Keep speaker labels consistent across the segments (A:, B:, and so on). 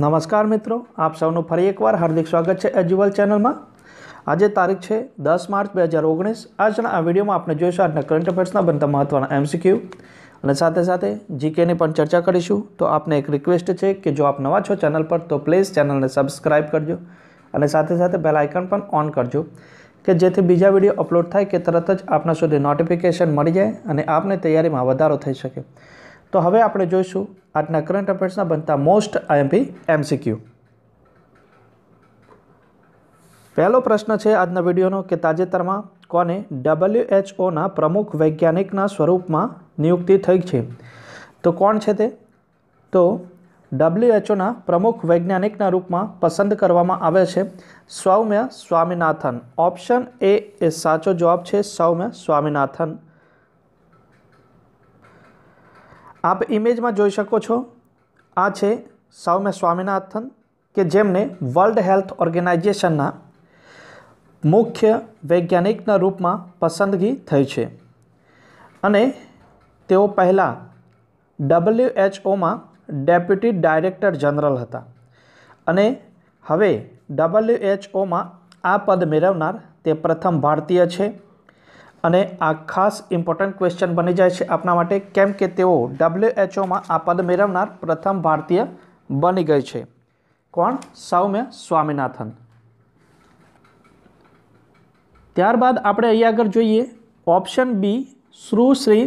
A: નમસ્કાર મિત્રો, આપ સૌનું ફરી એકવાર હાર્દિક સ્વાગત છે એજ્યુઅલ ચેનલમાં. આજે તારીખ છે દસ માર્ચ બે હજાર ઓગણીસ. આજના આ વિડીયોમાં આપણે જોઈશું આજના કરંટ અફેર્સના બનતા મહત્ત્વના એમસીક્યુ અને સાથે સાથે જીકેની પણ ચર્ચા કરીશું. તો આપને એક રિક્વેસ્ટ છે કે જો આપ નવા છો ચેનલ પર, તો પ્લીઝ ચેનલને સબસ્ક્રાઇબ કરજો. અને સાથે સાથે બેલ આઇકન પણ ઓન કરજો. કે જેથી બીજા વીડિયો અપલોડ થાય કે તરત જ આપના સુધી નોટિફિકેશન મળી જાય અને આપને તૈયારીમાં વધારો થઈ શકે. તો હવે આપણે જોઈશું આજના કરંટ અફેર્સના બનતા મોસ્ટ આઈએમપી એમસીક્યુ પહેલો પ્રશ્ન છે આજના વિડીયોનો કે તાજેતરમાં કોને ડબલ્યુએચઓના પ્રમુખ વૈજ્ઞાનિકના સ્વરૂપમાં નિયુક્તિ થઈ છે? તો કોણ છે તે? તો ડબલ્યુએચઓના પ્રમુખ વૈજ્ઞાનિકના રૂપમાં પસંદ કરવામાં આવે છે સૌમ્ય સ્વામિનાથન. ઓપ્શન એ એ સાચો જવાબ છે સૌમ્ય સ્વામીનાથન. આપ ઇમેજમાં જોઈ શકો છો, આ છે સૌમ્ય સ્વામિનાથન કે જેમને વર્લ્ડ હેલ્થ ઓર્ગેનાઇઝેશનના મુખ્ય વૈજ્ઞાનિકના રૂપમાં પસંદગી થઈ છે. અને તેઓ પહેલાં ડબલ્યુએચઓમાં ડેપ્યુટી ડાયરેક્ટર જનરલ હતા. અને હવે ડબલ્યુએચઓમાં આ પદ મેળવનાર તે પ્રથમ ભારતીય છે. અને આ ખાસ ઇમ્પોર્ટન્ટ ક્વેશ્ચન બની જાય છે આપના માટે, કેમ કે તેઓ ડબ્લ્યુએચઓમાં આ પદ મેળવનાર પ્રથમ ભારતીય બની ગઈ છે. કોણ? સૌમ્ય સ્વામિનાથન. ત્યારબાદ આપણે અહીંયા આગળ જોઈએ ઓપ્શન બી સુશ્રી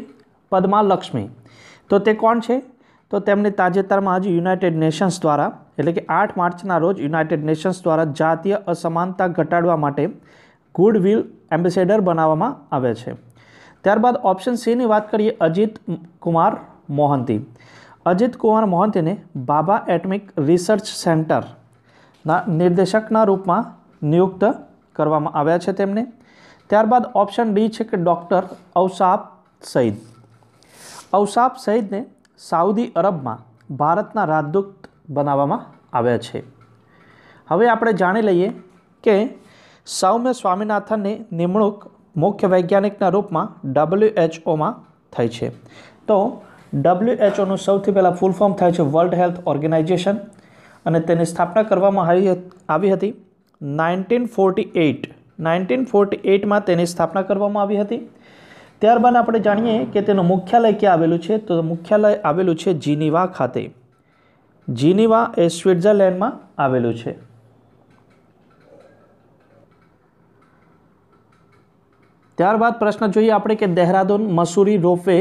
A: પદ્મા લક્ષ્મી તો તે કોણ છે? તો તેમને તાજેતરમાં જ યુનાઇટેડ નેશન્સ દ્વારા, એટલે કે આઠ માર્ચના રોજ યુનાઇટેડ નેશન્સ દ્વારા જાતીય અસમાનતા ઘટાડવા માટે ગુડવિલ એમ્બેસેડર બનાવવામાં આવે છે. ત્યારબાદ ઓપ્શન સીની વાત કરીએ અજીત કુમાર મોહંતી. અજીત કુમાર મોહંતીને બાબા એટમિક રિસર્ચ સેન્ટરના નિર્દેશકના રૂપમાં નિયુક્ત કરવામાં આવ્યા છે તેમને. ત્યારબાદ ઓપ્શન ડી છે કે ડૉક્ટર અવસાફ સઈદ. અવસાફ સઈદને સાઉદી અરબમાં ભારતના રાજદૂત બનાવવામાં આવ્યા છે. હવે આપણે જાણી લઈએ કે સૌમ્ય સ્વામિનાથનની નિમણૂક મુખ્ય વૈજ્ઞાનિકના રૂપમાં ડબલ્યુએચઓમાં થઈ છે. તો ડબલ્યુએચઓનું સૌથી પહેલાં ફૂલ ફોર્મ થાય છે વર્લ્ડ હેલ્થ ઓર્ગેનાઇઝેશન અને તેની સ્થાપના કરવામાં આવી આવી હતી nineteen forty eight. Nineteen forty એઇટમાં તેની સ્થાપના કરવામાં આવી હતી. ત્યારબાદ આપણે જાણીએ કે તેનું મુખ્યાલય ક્યાં આવેલું છે? તો મુખ્યાલય આવેલું છે જીનીવા ખાતે. જીનીવા એ સ્વિટ્ઝરલેન્ડમાં આવેલું છે. ત્યારબાદ પ્રશ્ન જોઈએ આપણે કે દહેરાદૂન મસૂરી રોપવે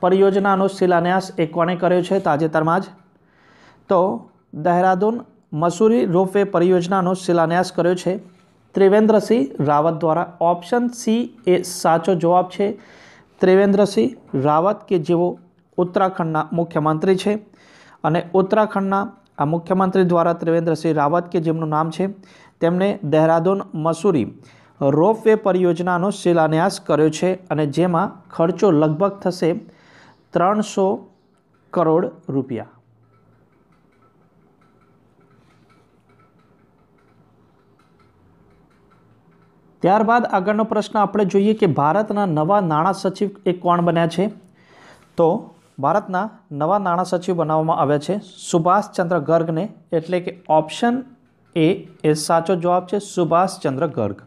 A: પરિયોજનાનો શિલાન્યાસ એ કોણે કર્યો છે? તાજેતરમાં જ. તો દહેરાદૂન મસૂરી રોપવે પરિયોજનાનો શિલાન્યાસ કર્યો છે. ત્રિવેન્દ્રસિંહ રાવત દ્વારા ઓપ્શન સી એ સાચો જવાબ છે. ત્રિવેન્દ્રસિંહ રાવત કે જેઓ ઉત્તરાખંડના મુખ્યમંત્રી છે અને ઉત્તરાખંડના આ મુખ્યમંત્રી દ્વારા ત્રિવેન્દ્રસિંહ રાવત કે જેમનું નામ છે તેમણે દહેરાદૂન મસૂરી રોપવે પરિયોજનાનો શિલાન્યાસ કર્યો છે અને જેમાં ખર્ચો લગભગ થશે ત્રણસો કરોડ રૂપિયા. ત્યારબાદ આગળનો પ્રશ્ન આપણે જોઈએ કે ભારતના નવા નાણાં સચિવ એ કોણ બન્યા છે? તો ભારતના નવા નાણાં સચિવ બનાવવામાં આવ્યા છે સુભાષચંદ્ર ગર્ગને. એટલે કે ઓપ્શન એ એ સાચો જવાબ છે સુભાષચંદ્ર ગર્ગ.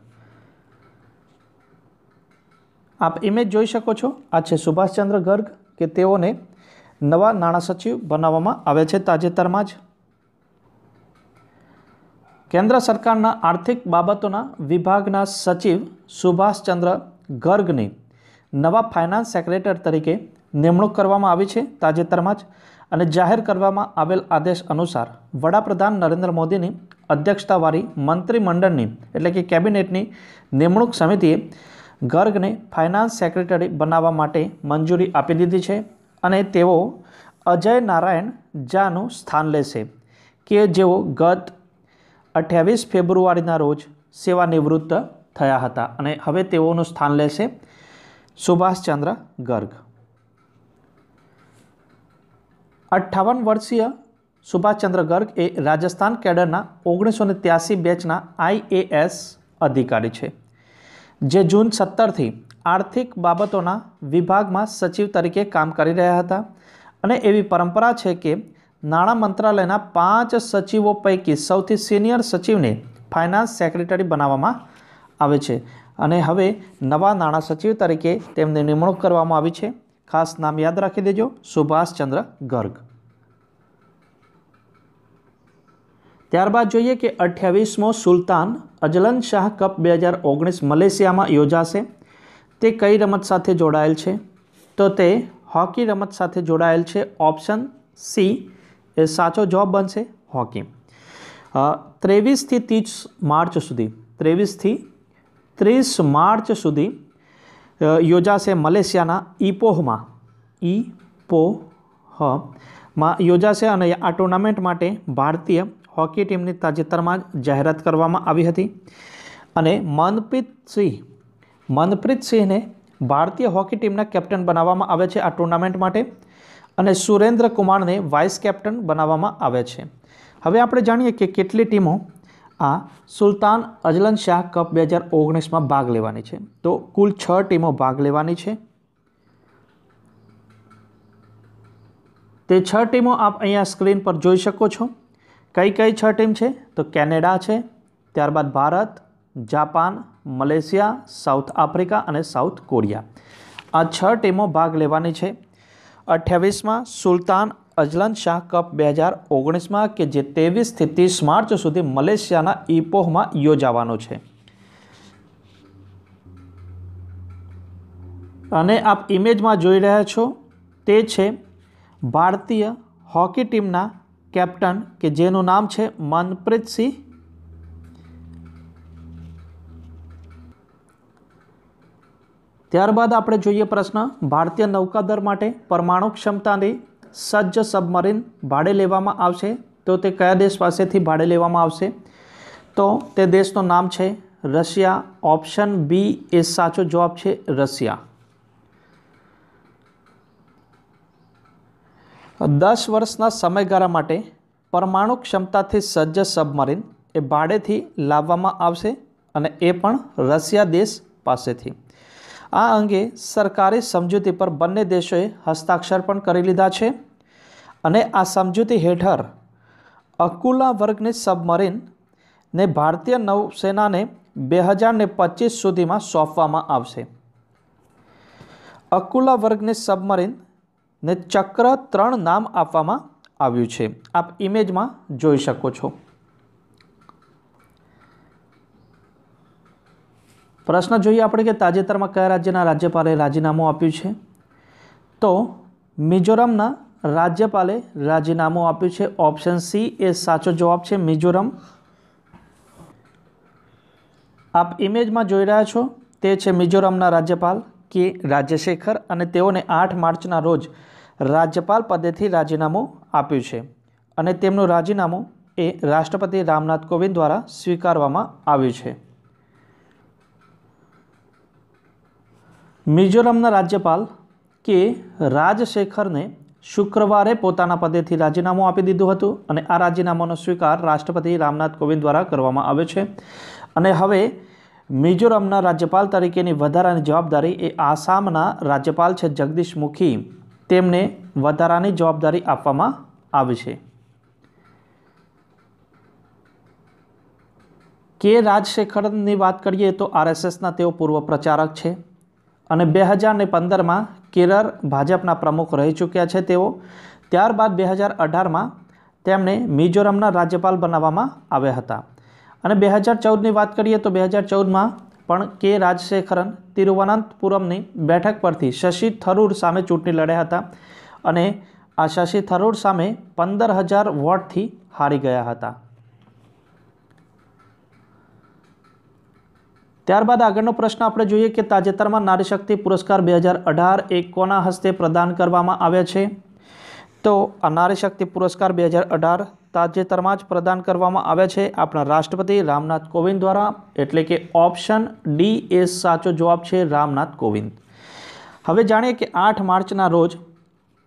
A: આપ ઇમેજ જોઈ શકો છો. આ છે સુભાષચંદ્ર ગર્ગ કે તેઓને નવા નાણાં સચિવ બનાવવામાં આવ્યા છે તાજેતરમાં જ. કેન્દ્ર સરકારના આર્થિક બાબતોના વિભાગના સચિવ સુભાષચંદ્ર ગર્ગની નવા ફાઇનાન્સ સેક્રેટર તરીકે નિમણૂક કરવામાં આવી છે તાજેતરમાં જ અને જાહેર કરવામાં આવેલ આદેશ અનુસાર વડાપ્રધાન નરેન્દ્ર મોદીની અધ્યક્ષતાવાળી મંત્રીમંડળની એટલે કે કેબિનેટની નિમણૂક સમિતિએ ગર્ગને ફાઇનાન્સ સેક્રેટરી બનાવવા માટે મંજૂરી આપી દીધી છે અને તેઓ અજય નારાયણ ઝાનું સ્થાન લેશે, કે જેઓ ગત અઠ્યાવીસ ફેબ્રુઆરીના રોજ સેવાનિવૃત્ત થયા હતા અને હવે તેઓનું સ્થાન લેશે સુભાષચંદ્ર ગર્ગ. અઠ્ઠાવન વર્ષીય સુભાષચંદ્ર ગર્ગ એ રાજસ્થાન કેડરના ઓગણીસો ને ત્યાસી બેચના આઈએએસ અધિકારી છે. જે જૂન સત્તરથી આર્થિક બાબતોના વિભાગમાં સચિવ તરીકે કામ કરી રહ્યા હતા. અને એવી પરંપરા છે કે નાણાં મંત્રાલયના પાંચ સચિવો પૈકી સૌથી સિનિયર સચિવને ફાઇનાન્સ સેક્રેટરી બનાવવામાં આવે છે. અને હવે નવા નાણાં સચિવ તરીકે તેમની નિમણૂક કરવામાં આવી છે. ખાસ નામ યાદ રાખી દેજો. સુભાષચંદ્ર ગર્ગ. ત્યારબાદ જોઈએ કે અઠ્યાવીસમો સુલતાન અજલન શાહ કપ બે હજાર ઓગણીસ મલેશિયામાં યોજાશે. તે કઈ રમત સાથે જોડાયેલ છે? તો તે હોકી રમત સાથે જોડાયેલ છે. ઓપ્શન સી એ સાચો જવાબ બનશે હોકી. ત્રેવીસથી ત્રીસ માર્ચ સુધી ત્રેવીસથી ત્રીસ માર્ચ સુધી યોજાશે મલેશિયાના ઇપોહમાં માં યોજાશે અને આ ટુર્નામેન્ટ માટે ભારતીય હોકી ટીમની તાજેતરમાં જ જાહેરાત કરવામાં આવી હતી અને મનપ્રીત સિંહ, મનપ્રીત સિંહને ભારતીય હોકી ટીમના કેપ્ટન બનાવવામાં આવે છે આ ટુર્નામેન્ટ માટે અને સુરેન્દ્ર કુમારને વાઇસ કેપ્ટન બનાવવામાં આવે છે. હવે આપણે જાણીએ કે કેટલી ટીમો આ સુલતાન અજલન શાહ કપ બે હજાર ઓગણીસમાં ભાગ લેવાની છે. તો કુલ છ ટીમો ભાગ લેવાની છે. તે છ ટીમો આપ અહીંયા સ્ક્રીન પર જોઈ શકો છો. કઈ કઈ છ ટીમ છે? તો કેનેડા છે, ત્યારબાદ Bharat, Japan, Malaysia, South Africa અને સાઉથ કોરિયા. આ છ ટીમો ભાગ લેવાની છે. અઠ્યાવીસમાં સુલતાન અજલન શાહ કપ બે હજાર ઓગણીસમાં કે જે ત્રેવીસથી ત્રીસ માર્ચ સુધી મલેશિયાના ઇપોહમાં યોજાવાનો છે. અને આપ ઇમેજમાં જોઈ રહ્યા છો તે છે ભારતીય હોકી ટીમના કેપ્ટન કે જેનું નામ છે મનપ્રીત સિંહ. ત્યારબાદ આપણે જોઈએ પ્રશ્ન, ભારતીય નૌકાદળ માટે પરમાણુ ક્ષમતાની સજ્જ સબમરીન ભાડે લેવામાં આવશે? તો તે કયા દેશ પાસેથી ભાડે લેવામાં આવશે? તો તે દેશનું નામ છે રશિયા. ઓપ્શન બી એ સાચો જવાબ છે રશિયા. દસ વર્ષના સમયગાળા માટે પરમાણુ ક્ષમતાથી સજ્જ સબમરીન એ ભાડેથી લાવવામાં આવશે અને એ પણ રશિયા દેશ પાસેથી. આ અંગે સરકારી સમજૂતી પર બંને દેશોએ હસ્તાક્ષર પણ કરી લીધા છે અને આ સમજૂતી હેઠળ અકુલા વર્ગની સબમરીનને ભારતીય નૌસેનાને બે હજારને પચીસ સુધીમાં સોંપવામાં આવશે. અકુલા વર્ગની સબમરીન ને ચક્ર ત્રણ નામ આપવામાં આવ્યું છે. આપ ઇમેજમાં જોઈ શકો છો. પ્રશ્ન જોઈએ આપણે કે તાજેતરમાં કયા રાજ્યના રાજ્યપાલે રાજીનામું આપ્યું છે? તો મિઝોરમના રાજ્યપાલે રાજીનામું આપ્યું છે. ઓપ્શન સી એ સાચો જવાબ છે મિઝોરમ. આપ ઇમેજમાં જોઈ રહ્યા છો. તે છે મિઝોરમના રાજ્યપાલ કે રાજ્યશેખર અને તેઓને આઠ માર્ચના રોજ રાજ્યપાલ પદેથી રાજીનામું આપ્યું છે અને તેમનું રાજીનામું એ રાષ્ટ્રપતિ રામનાથ કોવિંદ દ્વારા સ્વીકારવામાં આવ્યું છે. મિઝોરમના રાજ્યપાલ કે રાજશેખરને શુક્રવારે પોતાના પદેથી રાજીનામું આપી દીધું હતું અને આ રાજીનામાનો સ્વીકાર રાષ્ટ્રપતિ રામનાથ કોવિંદ દ્વારા કરવામાં આવ્યો છે. અને હવે મિઝોરમના રાજ્યપાલ તરીકેની વધારાની જવાબદારી એ આસામના રાજ્યપાલ છે જગદીશ મુખી. તેમને વધારાની જવાબદારી આપવામાં આવી છે. કે રાજશેખરની વાત કરીએ તો આરએસએસના તેઓ પૂર્વ પ્રચારક છે અને બે હજારને પંદરમાં કેરળ ભાજપના પ્રમુખ રહી ચૂક્યા છે તેઓ. ત્યારબાદ બે હજાર અઢારમાં તેમને મિઝોરમના રાજ્યપાલ બનાવવામાં આવ્યા હતા. અને બે હજાર ચૌદની વાત કરીએ તો બે હજાર ચૌદમાં પણ કે રાજશેખરન તિરુવનંતપુરમની બેઠક પરથી શશી થરૂર સામે ચૂંટણી લડ્યા હતા અને આ શશી થરૂર સામે પંદર હજાર વોટથી હારી ગયા હતા. ત્યારબાદ આગળનો પ્રશ્ન આપણે જોઈએ કે તાજેતરમાં નારી શક્તિ પુરસ્કાર બે હજાર અઢાર એ કોના હસ્તે પ્રદાન કરવામાં આવ્યા છે? તો આ નારી શક્તિ પુરસ્કાર બે હજાર અઢાર તાજેતરમાં જ પ્રદાન કરવામાં આવ્યા છે. આપણા રાષ્ટ્રપતિ રામનાથ કોવિંદ દ્વારા, એટલે કે ઓપ્શન ડી એ સાચો જવાબ છે રામનાથ કોવિંદ. હવે જાણીએ કે આઠ માર્ચના રોજ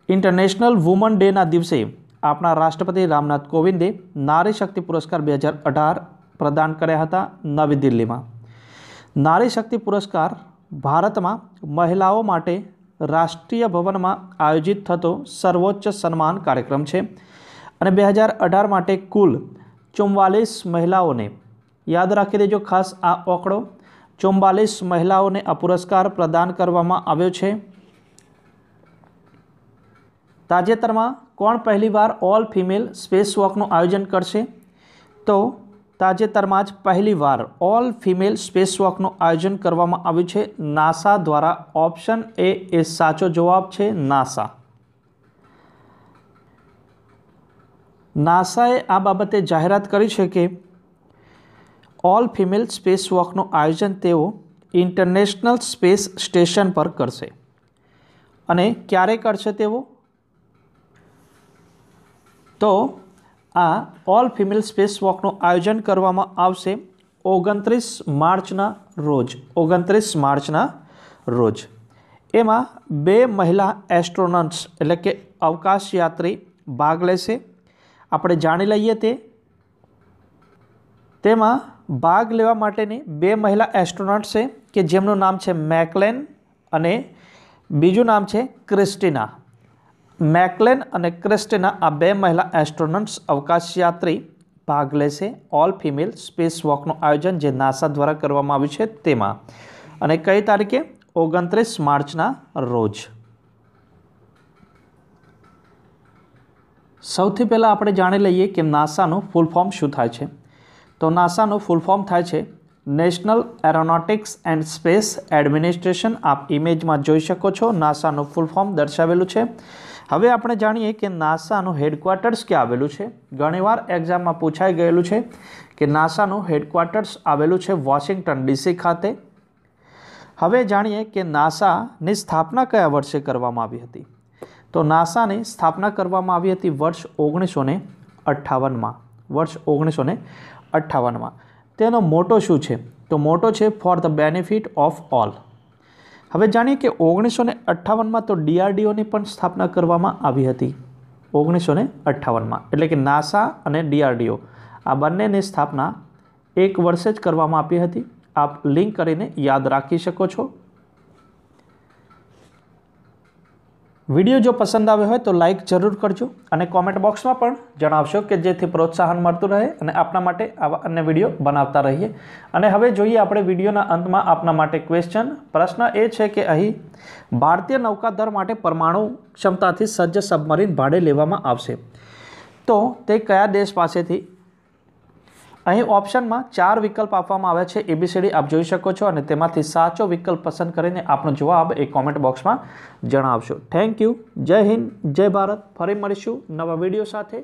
A: ઇન્ટરનેશનલ વુમન ડેના દિવસે આપણા રાષ્ટ્રપતિ રામનાથ કોવિંદે નારી શક્તિ પુરસ્કાર બે હજાર અઢાર પ્રદાન કર્યા હતા નવી દિલ્હીમાં. નારી શક્તિ પુરસ્કાર ભારતમાં મહિલાઓ માટે રાષ્ટ્રીય ભવનમાં આયોજિત થતો સર્વોચ્ચ સન્માન કાર્યક્રમ છે. અને બે હજાર અઢાર માટે કુલ ચુમ્વાલીસ મહિલાઓને, યાદ રાખી દેજો ખાસ આ આંકડો ચુમ્બાલીસ મહિલાઓને આ પુરસ્કાર પ્રદાન કરવામાં આવ્યો છે. તાજેતરમાં કોણ પહેલીવાર ઓલ ફિમેલ સ્પેસ વોકનું આયોજન કરશે? તો તાજેતરમાં જ પહેલીવાર ઓલ ફિમેલ સ્પેસ વોકનું આયોજન કરવામાં આવ્યું છે. નાસા દ્વારા ઓપ્શન એ એ સાચો જવાબ છે નાસા. નાસાએ આ બાબતે જાહેરાત કરી છે કે ઓલ ફિમેલ સ્પેસ વોકનું આયોજન તેઓ ઇન્ટરનેશનલ સ્પેસ સ્ટેશન પર કરશે. અને ક્યારે કરશે તેઓ? તો આ ઓલ ફિમેલ સ્પેસ વોકનું આયોજન કરવામાં આવશે ઓગણત્રીસ માર્ચના રોજ, ઓગણત્રીસ માર્ચના રોજ. એમાં બે મહિલા એસ્ટ્રોનટ્સ એટલે કે અવકાશયાત્રી ભાગ લેશે આપણે જાણી લઈએ તે. તેમાં ભાગ લેવા માટેની બે મહિલા એસ્ટ્રોનોટ છે કે જેમનું નામ છે મેકલેન અને બીજું નામ છે ક્રિસ્ટિના. મેકલેન અને ક્રિસ્ટિના આ બે મહિલા એસ્ટ્રોનટ્સ અવકાશયાત્રી ભાગ લેશે ઓલ ફિમેલ સ્પેસ વોકનું આયોજન જે નાસા દ્વારા કરવામાં આવ્યું છે તેમાં. અને કઈ તારીખે? ઓગણત્રીસ માર્ચના રોજ. સૌથી પહેલાં આપણે જાણી લઈએ કે નાસાનું ફૂલ ફોર્મ શું થાય છે. તો નાસાનું ફૂલ ફોર્મ થાય છે National Aeronautics and Space Administration. આપ ઇમેજમાં જોઈ શકો છો નાસાનું ફૂલ ફોર્મ દર્શાવેલું છે. હવે આપણે જાણીએ કે નાસાનું હેડક્વાર્ટર્સ ક્યાં આવેલું છે. ઘણીવાર એક્ઝામમાં પૂછાઈ ગયેલું છે કે નાસાનું હેડક્વાર્ટર્સ આવેલું છે વોશિંગ્ટન ડીસી ખાતે. હવે જાણીએ કે નાસાની સ્થાપના કયા વર્ષે કરવામાં આવી હતી. તો નાસાની સ્થાપના કરવામાં આવી હતી વર્ષ ઓગણીસો ને અઠ્ઠાવનમાં. વર્ષ ઓગણીસો ને અઠ્ઠાવનમાં. તેનો મોટો શું છે? તો મોટો છે for the benefit of all હવે જાણીએ કે ઓગણીસો ને અઠ્ઠાવનમાં તો ડીઆરડીઓની પણ સ્થાપના કરવામાં આવી હતી. ઓગણીસો ને અઠ્ઠાવનમાં. એટલે કે નાસા અને ડીઆરડીઓ. આ બંનેની સ્થાપના એક વર્ષે જ કરવામાં આવી હતી. આપ લિંક કરીને યાદ રાખી શકો છો. વીડિયો જો પસંદ આવ્યો હોય તો લાઇક જરૂર કરજો અને કોમેન્ટ બોક્સમાં પણ જણાવશો કે જેથી પ્રોત્સાહન મળતું રહે અને આપના માટે આવા અન્ય વીડિયો બનાવતા રહીએ. અને હવે જોઈએ આપણે વિડીયોના અંતમાં આપના માટે ક્વેશ્ચન પ્રશ્ન એ છે કે અહીં ભારતીય નૌકાદળ માટે પરમાણુ ક્ષમતાથી સજ્જ સબમરીન ભાડે લેવામાં આવશે. તો તે કયા દેશ પાસેથી અહીં ઓપ્શનમાં ચાર વિકલ્પ આપવામાં આવ્યા છે એબીસીડી આપ જોઈ શકો છો અને તેમાંથી સાચો વિકલ્પ પસંદ કરીને આપનો જવાબ એ કોમેન્ટ બોક્સમાં જણાવશો. થેન્ક યુ જય હિન્દ, જય ભારત. ફરી મળીશું નવા વીડિયો સાથે.